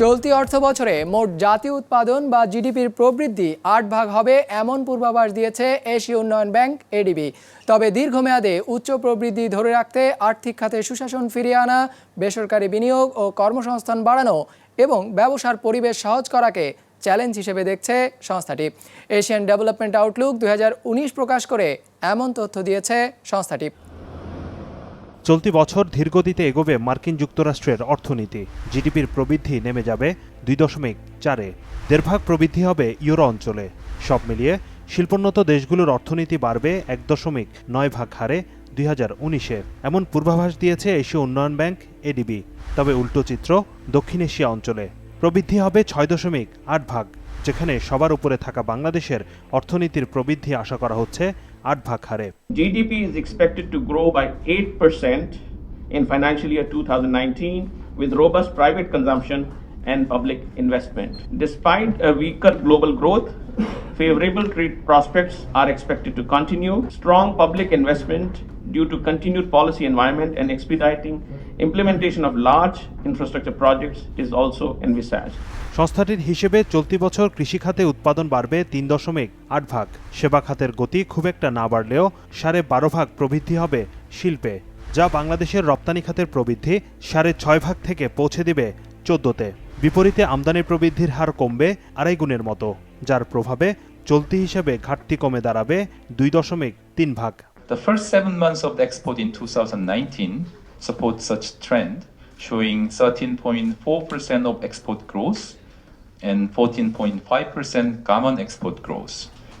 চলতি অর্থ বছরে মোট জাতীয় উৎপাদন বা জিডিপির প্রবৃদ্ধি আট ভাগ হবে, এমন পূর্বাভাস দিয়েছে এশীয় উন্নয়ন ব্যাংক, এডিবি। তবে দীর্ঘমেয়াদে উচ্চ প্রবৃদ্ধি ধরে রাখতে আর্থিক খাতে সুশাসন ফিরিয়ে আনা, বেসরকারি বিনিয়োগ ও কর্মসংস্থান বাড়ানো এবং ব্যবসার পরিবেশ সহজ করাকে চ্যালেঞ্জ হিসেবে দেখছে সংস্থাটি। এশিয়ান ডেভেলপমেন্ট আউটলুক দু হাজার উনিশ প্রকাশ করে এমন তথ্য দিয়েছে সংস্থাটি। চলতি বছর ধীরগতিতে এগোবে মার্কিন যুক্তরাষ্ট্রের অর্থনীতি। জিডিপির প্রবৃদ্ধি নেমে যাবে দুই দশমিক চারে। দেড় ভাগ প্রবৃদ্ধি হবে ইউরো অঞ্চলে। সব মিলিয়ে শিল্পোন্নত দেশগুলোর অর্থনীতি বাড়বে এক দশমিক নয় ভাগ হারে দুই হাজার উনিশে। এমন পূর্বাভাস দিয়েছে এশীয় উন্নয়ন ব্যাংক, এডিবি। তবে উল্টো চিত্র দক্ষিণ এশিয়া অঞ্চলে। প্রবৃদ্ধি হবে ছয় দশমিক আট ভাগ, যেখানে সবার উপরে থাকা বাংলাদেশের অর্থনীতির প্রবৃদ্ধি আশা করা হচ্ছে আট ভাগ হারে GDP is expected to grow by 8% in financial year 2019 with robust private consumption and public investment. Despite a weaker global growth, favorable trade prospects are expected to continue. Strong public investment due to continued policy environment and expediting implementation of large infrastructure projects is also envisaged. সংস্থাটির হিসেবে চলতি বছর কৃষিখাতে উৎপাদন বাড়বে তিন দশমিক আট ভাগ। সেবা খাতের গতি খুব একটা না বাড়লেও সাড়ে বারো ভাগ প্রবৃদ্ধি হবে শিল্পে যা বাংলাদেশের রপ্তানি খাতের প্রবৃদ্ধি সাড়ে ছয় ভাগ থেকে পৌঁছে দিবে চোদ্দতে। বিপরীতে আমদানি প্রবৃদ্ধির হার কমবে আড়াই গুণের মতো যার প্রভাবে চলতি হিসেবে ঘাটতি কমে দাঁড়াবে দুই দশমিক তিন ভাগ। The first seven months of the export in 2019 support such trend, showing 13.4% of export growth and 14.5% garment export growth.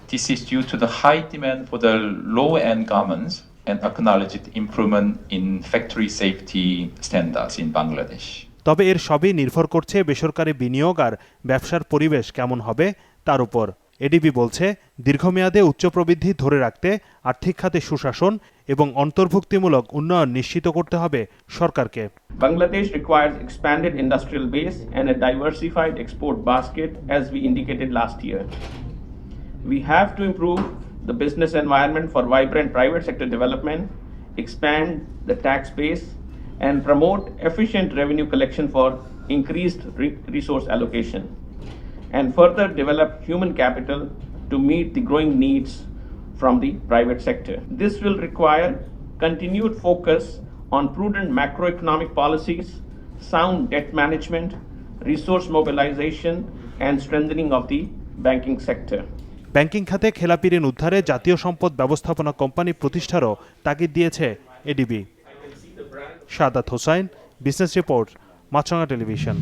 This is due to the high demand for the low-end garments and acknowledged improvement in factory safety standards in Bangladesh. তবে এর সবই নির্ভর করছে বেসরকারি বিনিয়োগ আর ব্যবসার পরিবেশ কেমন হবে তার উপর এডিবি বলছে, দীর্ঘমেয়াদে উচ্চ প্রবৃদ্ধি ধরে রাখতে আর্থিক খাতে সুশাসন এবং অন্তর্ভুক্তিমূলক উন্নয়ন নিশ্চিত করতে হবে সরকারকে। Bangladesh requires expanded industrial base and a diversified export basket as we indicated last year we have to improve the business environment for vibrant private sector development expand the tax base and promote efficient revenue collection for increased resource allocation and further develop human capital to meet the growing needs from the private sector. This will require continued focus on prudent macroeconomic policies, sound debt management, resource mobilization, and strengthening of the banking sector. Banking খাতে খেলাপি ঋণ উদ্ধারে জাতীয় সম্পদ ব্যবস্থাপনা company প্রতিষ্ঠারও তাগিদ দিয়েছে ADB Sadat Hossain business report Maasranga television